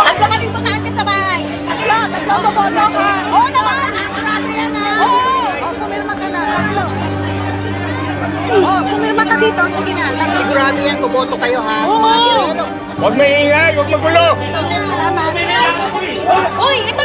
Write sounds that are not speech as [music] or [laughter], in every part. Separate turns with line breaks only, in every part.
Tatlo kaming butante sa bahay. Tatlo, tatlo boboto ka. Oo naman. Sigurado yan ha. Oo. Oh, pumirma ka na. Tatlo. Oh, pumirma ka dito. Sige na. Tat sigurado yan. Boboto kayo ha. Sa mga girero.
Huwag maingay, huwag magulo.
Salamat. Uy, ito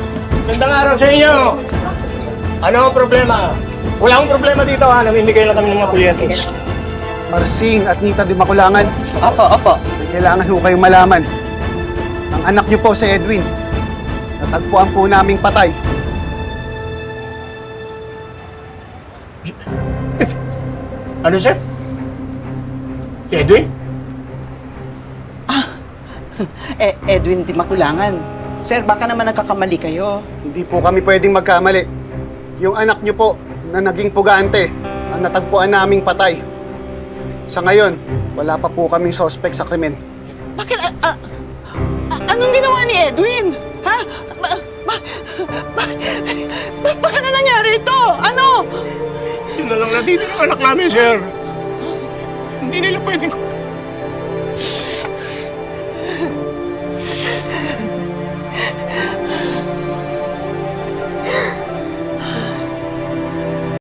Gandang araw sa inyo! Ano ang problema? Wala akong problema dito ha, namimigay lang kami ng mga kulientes.
Marsing at Nita Di Makulangan,
Opo, opo.
may kailangan ho kayong malaman. Ang anak niyo po si Edwin, natagpuan po naming patay.
Ano sir? Si Edwin?
Eh, [laughs] Edwin Timakulangan. Sir, baka naman nagkakamali kayo.
Hindi po kami pwedeng magkamali. Yung anak niyo po na naging pugante ang natagpuan naming patay. Sa ngayon, wala pa po kaming sospek sa krimen.
Bakit? Uh, uh, uh, anong ginawa ni Edwin? Ha? Ba, ba, ba, ba, baka na nangyari ito? Ano?
Yun na lang natin yung anak namin, sir. Hindi nila pwedeng...